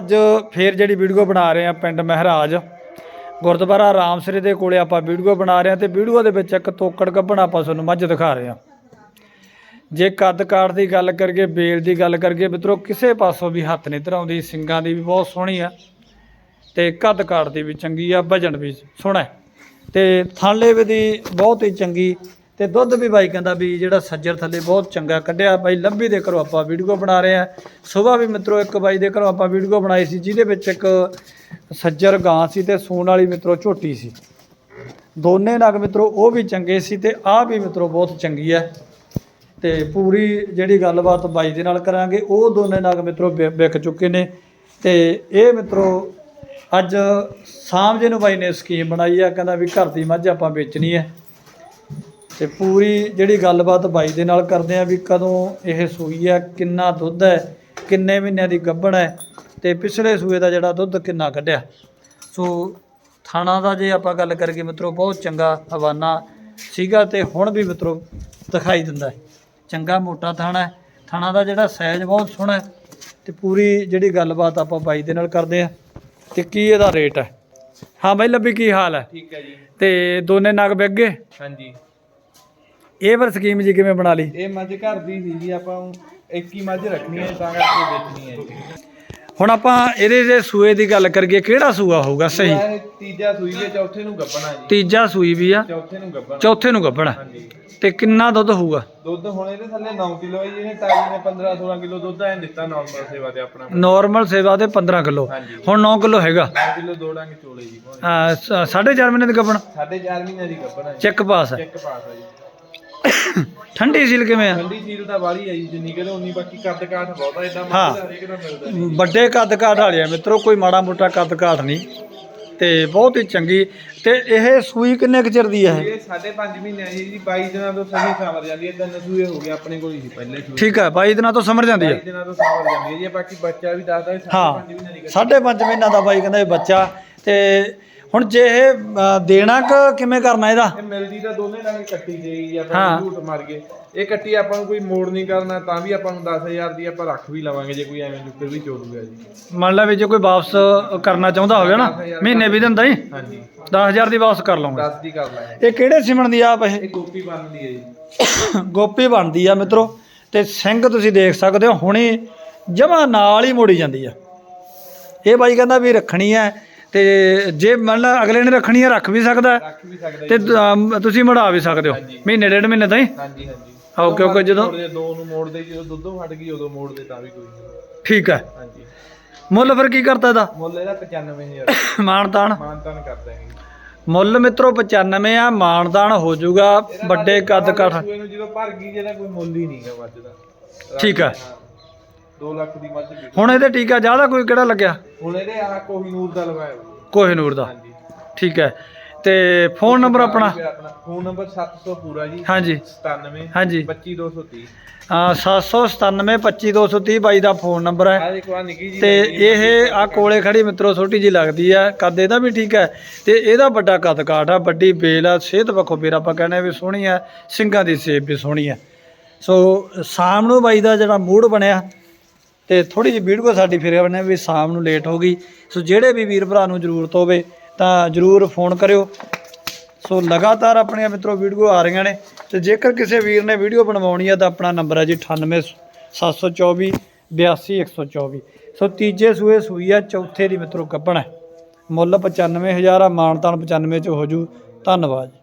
ਅੱਜ ਫੇਰ ਜਿਹੜੀ ਵੀਡੀਓ ਬਣਾ ਰਹੇ ਆ ਪਿੰਡ ਮਹਿਰਾਜ, ਗੁਰਦੁਆਰਾ ਰਾਮਸਰੇ ਦੇ ਕੋਲੇ ਆਪਾਂ ਵੀਡੀਓ ਬਣਾ ਰਹੇ ਆ ਤੇ ਵੀਡੀਓ ਦੇ ਵਿੱਚ ਇੱਕ ਤੋਕੜ ਗੱਭਣ ਆਪਾਂ ਤੁਹਾਨੂੰ ਮੱਝ ਦਿਖਾ ਰਹੇ ਆ ਜੇ ਕੱਦ ਕਾਠ ਦੀ ਗੱਲ ਕਰੀਏ, ਬੇਲ ਦੀ ਗੱਲ ਕਰੀਏ, ਮਿੱਤਰੋ, ਕਿਸੇ ਪਾਸੋਂ ਵੀ ਹੱਥ ਨਹੀਂ ਧਰਾਉਂਦੀ, ਸਿੰਗਾਂ ਦੀ ਵੀ ਬਹੁਤ ਸੋਹਣੀ ਆ ਤੇ ਕੱਦ ਕਾਠ ਦੀ ਵੀ ਚੰਗੀ ਆ, ਵਜਨ ਵੀ ਸੋਹਣਾ ਹੈ। ਤੇ ਥਾਲੇ ਵੀ ਦੀ ਬਹੁਤ ਹੀ ਚੰਗੀ ਤੇ ਦੁੱਧ ਵੀ ਬਾਈ ਕਹਿੰਦਾ ਵੀ ਜਿਹੜਾ ਸੱਜਰ ਥੱਲੇ ਬਹੁਤ ਚੰਗਾ ਕੱਢਿਆ, ਬਾਈ ਲੰਬੀ ਦੇ ਘਰੋਂ ਆਪਾਂ ਵੀਡੀਓ ਬਣਾ ਰਹੇ ਆ ਸਵੇਰ ਵੀ ਮਿੱਤਰੋ ਇੱਕ ਬਾਈ ਦੇ ਘਰੋਂ ਆਪਾਂ ਵੀਡੀਓ ਬਣਾਈ ਸੀ, ਜਿਹਦੇ ਵਿੱਚ ਇੱਕ ਸੱਜਰ ਗਾਂ ਸੀ ਤੇ ਸੂਣ ਵਾਲੀ ਮਿੱਤਰੋ ਝੋਟੀ ਸੀ। ਦੋਨੇ ਨਗ ਮਿੱਤਰੋ ਉਹ ਵੀ ਚੰਗੇ ਸੀ ਤੇ ਆਹ ਵੀ ਮਿੱਤਰੋ ਬਹੁਤ ਚੰਗੀ ਹੈ। ਤੇ ਪੂਰੀ ਜਿਹੜੀ ਗੱਲਬਾਤ ਬਾਈ ਦੇ ਨਾਲ ਕਰਾਂਗੇ, ਉਹ ਦੋਨੇ ਨਗ ਮਿੱਤਰੋ ਵਿ- ਵਿਕ ਚੁੱਕੇ ਨੇ। ਤੇ ਇਹ ਮਿੱਤਰੋ ਅੱਜ ਸਾਂਭ ਜੇ ਨੂੰ ਬਾਈ ਨੇ ਸਕੀਮ ਬਣਾਈ ਆ, ਕਹਿੰਦਾ ਵੀ ਘਰ ਦੀ ਮੱਝ ਆਪਾਂ ਵੇਚਣੀ ਹੈ। ਤੇ ਪੂਰੀ ਜਿਹੜੀ ਗੱਲਬਾਤ ਬਾਈ ਦੇ ਨਾਲ ਕਰਦੇ ਆ ਵੀ ਕਦੋਂ ਇਹ ਸੂਈ ਹੈ ਕਿੰਨਾ ਦੁੱਧ ਹੈ ਕਿੰਨੇ ਮਹੀਨਿਆਂ ਦੀ ਗੱਭਣ ਹੈ ਤੇ ਪਿਛਲੇ ਸੂਏ ਦਾ ਜਿਹੜਾ ਦੁੱਧ ਕਿੰਨਾ ਕੱਢਿਆ। ਸੋ ਥਾਣਾ ਦਾ ਜੇ ਆਪਾਂ ਗੱਲ ਕਰੀਏ ਮਿੱਤਰੋ ਬਹੁਤ ਚੰਗਾ ਹਵਾਨਾ ਸੀਗਾ ਤੇ ਹੁਣ ਵੀ ਮਿੱਤਰੋ ਦਿਖਾਈ ਦਿੰਦਾ ਚੰਗਾ ਮੋਟਾ ਥਾਣਾ ਹੈ। ਥਾਣਾ ਦਾ ਜਿਹੜਾ ਸਾਈਜ਼ ਬਹੁਤ ਸੋਹਣਾ ਹੈ ਤੇ ਪੂਰੀ ਜਿਹੜੀ ਗੱਲਬਾਤ ਆਪਾਂ ਬਾਈ ਦੇ ਨਾਲ ਕਰਦੇ ਆ ਤੇ ਕੀ ਇਹਦਾ ਰੇਟ ਹੈ। ਹਾਂ ਬਾਈ ਲੱਭੀ ਕੀ ਹਾਲ ਹੈ? ਠੀਕ ਹੈ ਜੀ। ਤੇ ਦੋਨੇ ਨਗ ਗਏ? ਹਾਂਜੀ। ਇਹ ਫਿਰ ਸਕੀਮ ਜੀ ਕਿਵੇਂ ਬਣਾ ਲਈ? ਇਹ ਮੱਝ ਘਰ ਦੀ ਸੀ ਜੀ ਆਪਾਂ ਇੱਕ ਹੀ ਮੱਝ ਰੱਖਣੀ ਹੈ ਤਾਂ ਕਰਕੇ ਵੇਚਣੀ ਹੈ ਜੀ। ਹੁਣ ਆਪਾਂ ਇਹਦੇ ਜੇ ਸੂਏ ਦੀ ਗੱਲ ਕਰੀਏ ਕਿਹੜਾ ਸੂਆ ਹੋਊਗਾ? ਸਹੀ। ਇਹ ਤੀਜਾ ਸੂਈ ਦੇ ਚੌਥੇ ਨੂੰ ਗੱਬਣਾ ਜੀ। ਤੀਜਾ ਸੂਈ ਵੀ ਆ। ਚੌਥੇ ਨੂੰ ਗੱਬਣਾ ਚੌਥੇ ਨੂੰ ਗੱਭਣਾ। ਹਾਂਜੀ। ਤੇ ਕਿੰਨਾ ਦੁੱਧ ਹੋਊਗਾ? ਦੁੱਧ ਹੁਣ ਇਹਦੇ ਥੱਲੇ 9 ਕਿਲੋ ਹੈ ਜੀ ਇਹਨੇ ਤਾਜੀ ਨੇ 15 16 ਕਿਲੋ ਦੁੱਧ ਐ ਦਿੱਤਾ ਨਾਰਮਲ ਸੇਵਾ ਤੇ ਆਪਣਾ। ਨਾਰਮਲ ਸੇਵਾ ਦੇ 15 ਕਿਲੋ। ਹਾਂਜੀ। ਹੁਣ 9 ਕਿਲੋ ਹੈਗਾ। 9 ਕਿਲੋ ਦੋੜਾਂਗੇ ਚੋਲੇ ਜੀ ਸ- ਸਾਢੇ ਚਾਰ ਮਹੀਨੇ ਦੀ ਗੱਭਣ? ਸਾਢੇ 4 ਮਹੀਨੇ ਦੀ ਗੱਬਣਾ ਜੀ। ਚੈੱਕ ਪਾਸ ਹੈ। ਚੈੱਕ ਪਾਸ ਹੈ ਜੀ। ਠੰਡੀ ਸੀਲ ਕਿਵੇਂ ਆ? ਠੰਡੀ ਸੀਲ ਤਾਂ ਵਾਲੀ ਹੈ ਜੀ ਜਿੰਨੀ ਕਿਲੋ ਉਨੀ ਬਾਕੀ ਕੱਦ ਕਾਠ ਬਹੁਤਾ ਇਦਾਂ ਹਾਂ। ਹਰੇਕ ਦਾ ਮਿਲਦਾ ਜੀ। ਵੱਡੇ ਕੱਦ ਕਾਠ ਵਾਲੇ ਆ ਮਿੱਤਰੋ ਕੋਈ ਮਾੜਾ ਮੋਟਾ ਕੱਦ ਕਾਠ ਨਹੀਂ। ਤੇ ਬਹੁਤ ਹੀ ਚੰਗੀ। ਤੇ ਇਹ ਸੂਈ ਕਿੰਨੇ ਕੁ ਚਿਰ ਦੀ ਹੈ ਇਹ? ਸਾਢੇ ਪੰਜ ਮਹੀਨੇ ਆ ਜੀ 22 ਦਿਨਾਂ ਤੋਂ ਸਹੀ ਸਾਂਵਰ ਜਾਂਦੀ ਹੈ ਤਿੰਨ ਸੂਏ ਹੋ ਗਏ ਆਪਣੇ ਕੋਲ ਹੀ ਸੀ ਪਹਿਲੇ ਸੂਏ। ਠੀਕ ਹੈ 22 ਦਿਨਾਂ ਤੋਂ ਸਮਝ ਜਾਂਦੀ ਹੈ 22 ਦਿਨਾਂ ਤੋਂ ਸਾਂਵਰ ਜਾਂਦੀ ਹੈ ਜੀ ਬਾਕੀ ਬੱਚਾ ਵੀ ਦੱਸਦਾ ਵੀ ਹਾਂ ਸਾਢੇ ਪੰਜ ਮਹੀਨੇ ਦੀ ਸਾਢੇ ਪੰਜ ਮਹੀਨਾ ਦਾ ਬਾਈ ਕਹਿੰਦਾ ਇਹ ਬੱਚਾ ਤੇ ਹੁਣ ਜੇ ਇਹ ਅ, ਦੇਣਾ ਕ ਕਿਵੇਂ ਕਰਨਾ ਇਹਦਾ? ਇਹ ਮਿਲਦੀ ਤਾਂ ਦੋਨੇ ਨਾਲ ਹੀ ਕੱਟੀ ਜਾਏਗੀ ਹਾਂ। ਆਪਾਂ ਝੂਠ ਮਾਰ ਗਏ। ਇਹ ਕੱਟੀ ਆਪਾਂ ਨੂੰ ਕੋਈ ਮੋੜ ਨਹੀਂ ਕਰਨਾ ਤਾਂ ਵੀ ਆਪਾਂ ਨੂੰ 10000 ਦੀ ਆਪਾਂ ਰੱਖ ਵੀ ਲਵਾਂਗੇ ਜੇ ਕੋਈ ਐਵੇਂ ਜੁੱਕਰ ਵੀ ਚੋਦੂਗਾ ਜੀ। ਮੰਨ ਲਾ ਵੀ ਜੇ ਕੋਈ ਵਾਪਸ ਕਰਨਾ ਚਾਹੁੰਦਾ ਹੋਵੇ ਨਾ ਮਹੀਨੇ ਵੀ ਦਿਨ ਦਾ ਹੀ? ਹਾਂਜੀ। 10000 ਦੀ ਵਾਪਸ ਕਰ ਲਵਾਂਗੇ 10 ਦੀ ਕਰ ਲਾਂਗੇ। ਇਹ ਕਿਹੜੇ ਸਿਮਣ ਦੀ ਆਪ ਇਹ? ਇਹ ਗੋਪੀ ਬਣਦੀ ਹੈ ਜੀ। ਗੋਪੀ ਬਣਦੀ ਆ ਮਿੱਤਰੋ ਤੇ ਸਿੰਘ ਤੁਸੀਂ ਦੇਖ ਸਕਦੇ ਹੋ ਹੁਣੇ ਜਮਾ ਨਾਲ ਹੀ ਮੋੜੀ ਜਾਂਦੀ ਆ। ਇਹ ਬਾਈ ਕਹਿੰਦਾ ਵੀ ਰੱਖਣੀ ਹੈ ਤੇ ਜੇ ਮੰਨ ਲਾ ਅਗਲੇ ਨੇ ਰੱਖਣੀ ਹੈ ਰੱਖ ਵੀ ਸਕਦਾ। ਹੈ, ਰੱਖ ਵੀ ਸਕਦਾ ਤੇ ਅਮ, ਤੁਸੀਂ ਮੜਾ ਵੀ ਸਕਦੇ ਹੋ। ਹਾਂਜੀ। ਮਹੀਨੇ ਡੇਢ ਮਹੀਨੇ ਤਾਈਂ? ਹਾਂਜੀ ਹਾਂਜੀ। ਓਕੇ ਓਕੇ ਜਦੋਂ ਮੋੜਦੇ ਦੋ ਨੂੰ ਮੋੜਦੇ ਜਦੋਂ ਦੁੱਧੋਂ ਫਟ ਗਈ ਉਦੋਂ ਮੋੜਦੇ ਤਾਂ ਵੀ ਕੋਈ ਨਹੀਂ। ਠੀਕ ਹੈ ਹਾਂਜੀ। ਮੁੱਲ ਫਿਰ ਕੀ ਕਰਤਾ ਇਹਦਾ? ਮੁੱਲ ਇਹਦਾ 95000 ਮਾਨਤਾਨ। ਮਾਨਤਾਨ ਕਰ ਦਾਂਗੇ ਮੁੱਲ ਮਿੱਤਰੋ 95 ਆ ਮਾਨਦਾਨ ਹੋ ਜਾਊਗਾ ਵੱਡੇ ਕੱਦ ਕਾਠ। ਸੂਏ ਨੂੰ ਜਦੋਂ ਭਰ ਗਈ ਜਿਹਦਾ ਕੋਈ ਮੁੱਲ ਹੀ ਨਹੀਂਗਾ ਮੱਝ ਦਾ। ਠੀਕ ਹੈ। 2 ਲੱਖ ਦੀ ਮੱਝ ਵਿਕੀ। ਹੁਣ ਇਹਦੇ ਟੀਕਾ ਜ਼ਿਆਦਾ ਕੋਈ ਕਿਹੜਾ ਲੱਗਿਆ? ਹੁਣ ਇਹਦੇ ਆ ਕੋਹੀਨੂਰ ਦਾ ਲਵਾਇਆ ਹੋਇਆ। ਕੋਹਿਨੂਰ ਦਾ। ਹਾਂਜੀ। ਠੀਕ ਹੈ। ਤੇ ਫੋਨ ਨੰਬਰ ਆਪਣਾ? ਫੋਨ ਨੰਬਰ 700 ਪੂਰਾ ਜੀ। ਹਾਂਜੀ। 97 ਹਾਂਜੀ। 25230 ਅਹ 797 25230 ਬਾਈ ਦਾ ਫੋਨ ਨੰਬਰ ਹੈ। ਆ ਦੇਖੋ ਆ ਨਿੱਕੀ ਜੀ ਤੇ ਇਹ ਆ ਕੋਲੇ ਖੜੀ ਮਿੱਤਰੋ ਛੋਟੀ ਜੀ ਲੱਗਦੀ ਆ ਕੱਦ ਇਹਦਾ ਵੀ ਠੀਕ ਹੈ। ਤੇ ਇਹਦਾ ਵੱਡਾ ਕੱਦ ਕਾਠ ਆ ਵੱਡੀ ਬੇਲ ਆ ਸਿਹਤ ਪੱਖੋਂ ਫਿਰ ਆਪਾਂ ਕਹਿੰਦੇ ਵੀ ਸੋਹਣੀ ਆ ਸਿੰਘਾਂ ਦੀ ਸੇਬ ਵੀ ਸੋਹਣੀ ਆ ਸੋ ਸ਼ਾਮ ਨੂੰ ਬਾਈ ਦਾ ਜਿਹੜਾ ਮੂਡ ਬਣਿਆ ਤੇ ਥੋੜੀ ਜਿਹੀ ਵੀਡੀਓ ਸਾਡੀ ਫਿਰ ਬਣਿਆ ਵੀ ਸ਼ਾਮ ਨੂੰ ਲੇਟ ਹੋ ਗਈ। ਸੋ ਜਿਹੜੇ ਵੀ ਵੀਰ ਭਰਾ ਨੂੰ ਜ਼ਰੂਰਤ ਹੋਵੇ ਤਾਂ ਜ਼ਰੂਰ ਫੋਨ ਕਰਿਓ। ਸੋ ਲਗਾਤਾਰ ਆਪਣੀਆਂ ਮਿੱਤਰੋ ਵੀਡੀਓ ਆ ਰਹੀਆਂ ਨੇ ਤੇ ਜੇਕਰ ਕਿਸੇ ਵੀਰ ਨੇ ਵੀਡੀਓ ਬਣਵਾਉਣੀ ਹੈ ਤਾਂ ਆਪਣਾ ਨੰਬਰ ਹੈ ਜੀ 98724 82124 ਸੋ ਤੀਜੇ ਸੂਏ ਸੂਈ ਆ, ਚੌਥੇ ਦੀ ਮਿੱਤਰੋ ਕੱਪਣ ਹੈ। ਮੁੱਲ 95000 ਆ ਮਾਨਤਾਨ 95 ਚ ਹੋ ਜੂ। ਧੰਨਵਾਦ